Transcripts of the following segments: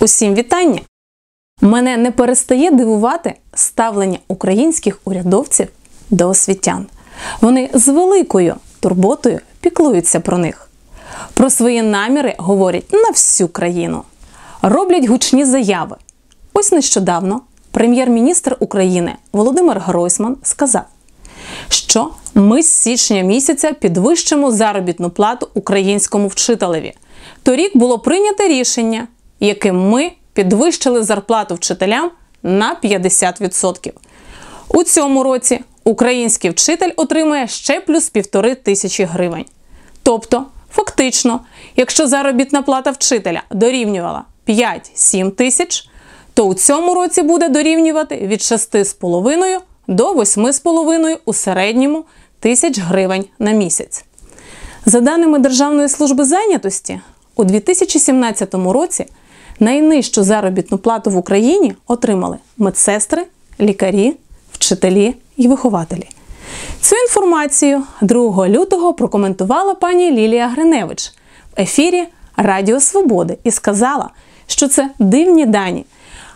Усім вітання! Мене не перестає дивувати ставлення українських урядовців до освітян. Вони з великою турботою піклуються про них. Про свої наміри говорять на всю країну, роблять гучні заяви. Ось нещодавно прем'єр-міністр України Володимир Гройсман сказав, що ми з січня місяця підвищимо заробітну плату українському вчителеві. Торік було прийнято рішення, яким ми підвищили зарплату вчителям на 50%. У цьому році український вчитель отримує ще плюс півтори тисячі гривень. Тобто, фактично, якщо заробітна плата вчителя дорівнювала 5-7 тисяч, то у цьому році буде дорівнювати від 6,5 до 8,5 у середньому тисяч гривень на місяць. За даними Державної служби зайнятості, у 2017 році найнижчу заробітну плату в Україні отримали медсестри, лікарі, вчителі і вихователі. Цю інформацію 2 лютого прокоментувала пані Лілія Гриневич в ефірі Радіо Свободи і сказала, що це дивні дані.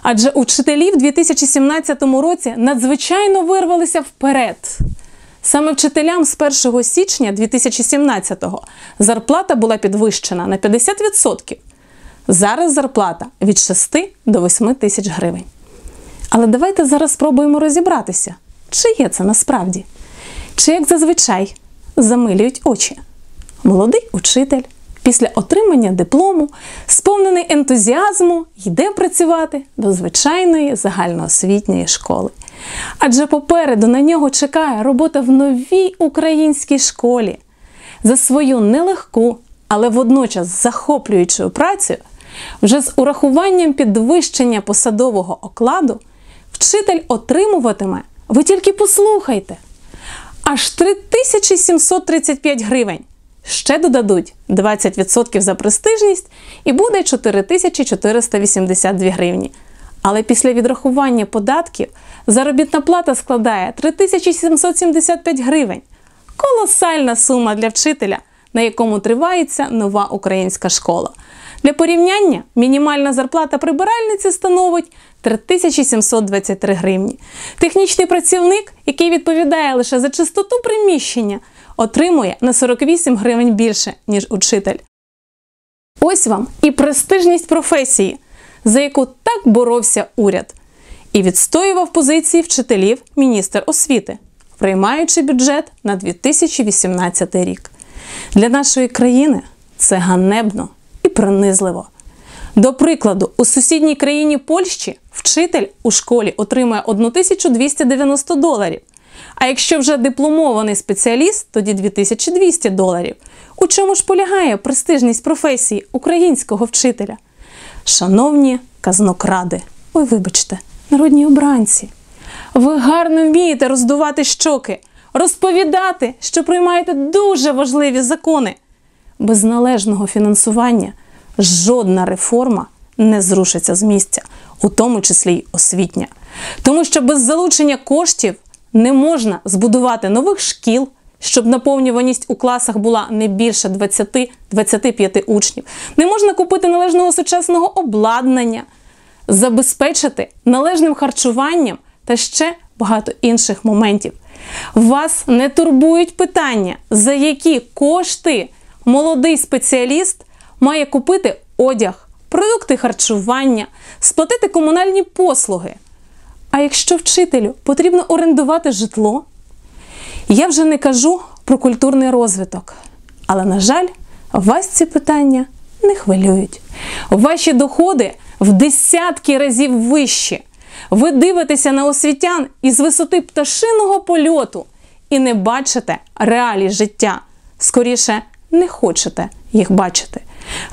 Адже учителі в 2017 році надзвичайно вирвалися вперед. Саме вчителям з 1 січня 2017-го зарплата була підвищена на 50%. Зараз зарплата від 6 до 8 тисяч гривень. Але давайте зараз спробуємо розібратися, чи є це насправді, чи як зазвичай замилюють очі. Молодий учитель після отримання диплому, сповнений ентузіазму, йде працювати до звичайної загальноосвітньої школи. Адже попереду на нього чекає робота в новій українській школі. За свою нелегку, але водночас захоплюючу працю, вже з урахуванням підвищення посадового окладу, вчитель отримуватиме, ви тільки послухайте, аж 3735 гривень. Ще додадуть 20% за престижність і буде 4482 гривні. Але після відрахування податків заробітна плата складає 3775 гривень. Колосальна сума для вчителя, на якому тривається нова українська школа. Для порівняння мінімальна зарплата прибиральниці становить 3723 гривні. Технічний працівник, який відповідає лише за чистоту приміщення, отримує на 48 гривень більше, ніж учитель. Ось вам і престижність професії, за яку так боровся уряд, і відстоював позиції вчителів міністр освіти, приймаючи бюджет на 2018 рік. Для нашої країни це ганебно принизливо. До прикладу, у сусідній країні Польщі вчитель у школі отримує 1290 доларів. А якщо вже дипломований спеціаліст, тоді 2200 доларів. У чому ж полягає престижність професії українського вчителя? Шановні казнокради, ой, вибачте, народні обранці, ви гарно вмієте роздувати щоки, розповідати, що приймаєте дуже важливі закони. Без належного фінансування жодна реформа не зрушиться з місця, у тому числі й освітня. Тому що без залучення коштів не можна збудувати нових шкіл, щоб наповнюваність у класах була не більше 20-25 учнів. Не можна купити належного сучасного обладнання, забезпечити належним харчуванням та ще багато інших моментів. Вас не турбують питання, за які кошти молодий спеціаліст має купити одяг, продукти харчування, сплатити комунальні послуги. А якщо вчителю потрібно орендувати житло, я вже не кажу про культурний розвиток. Але, на жаль, вас ці питання не хвилюють. Ваші доходи в десятки разів вищі. Ви дивитеся на освітян із висоти пташиного польоту і не бачите реалій життя. Скоріше, не хочете їх бачити.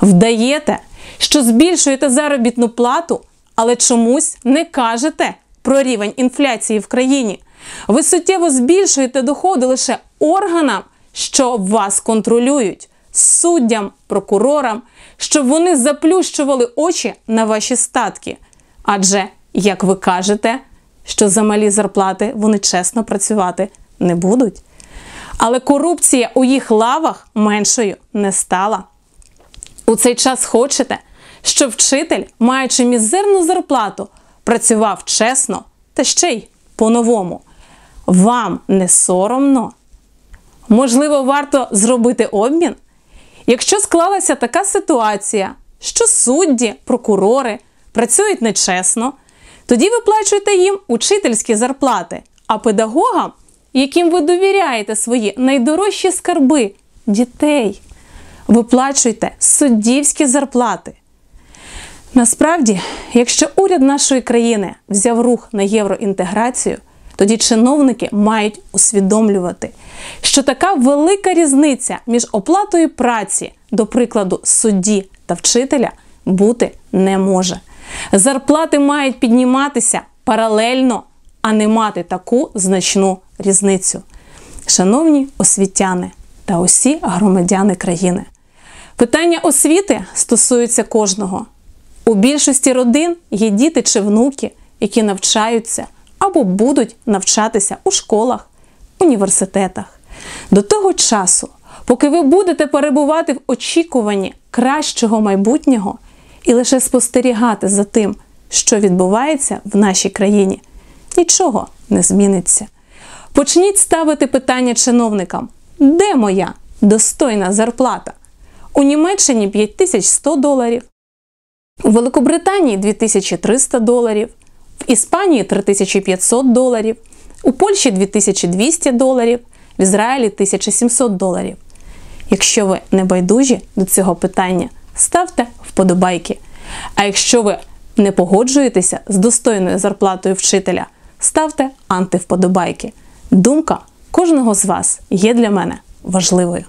Вдаєте, що збільшуєте заробітну плату, але чомусь не кажете про рівень інфляції в країні. Ви суттєво збільшуєте доходи лише органам, що вас контролюють, суддям, прокурорам, щоб вони заплющували очі на ваші статки. Адже, як ви кажете, що за малі зарплати вони чесно працювати не будуть. Але корупція у їх лавах меншою не стала. У цей час хочете, що вчитель, маючи мізерну зарплату, працював чесно та ще й по-новому. Вам не соромно? Можливо, варто зробити обмін? Якщо склалася така ситуація, що судді, прокурори працюють нечесно, тоді виплачуйте їм учительські зарплати, а педагогам, яким ви довіряєте свої найдорожчі скарби дітей, виплачуйте суддівські зарплати. Насправді, якщо уряд нашої країни взяв рух на євроінтеграцію, тоді чиновники мають усвідомлювати, що така велика різниця між оплатою праці, до прикладу, судді та вчителя, бути не може. Зарплати мають підніматися паралельно, а не мати таку значну різницю. Шановні освітяни та усі громадяни країни, питання освіти стосується кожного. У більшості родин є діти чи внуки, які навчаються або будуть навчатися у школах, університетах. До того часу, поки ви будете перебувати в очікуванні кращого майбутнього і лише спостерігати за тим, що відбувається в нашій країні, нічого не зміниться. Почніть ставити питання чиновникам: де моя достойна зарплата? У Німеччині 5100 доларів, у Великобританії 2300 доларів, в Іспанії 3500 доларів, у Польщі 2200 доларів, в Ізраїлі 1700 доларів. Якщо ви не байдужі до цього питання, ставте вподобайки. А якщо ви не погоджуєтеся з достойною зарплатою вчителя, ставте антивподобайки. Думка кожного з вас є для мене важливою.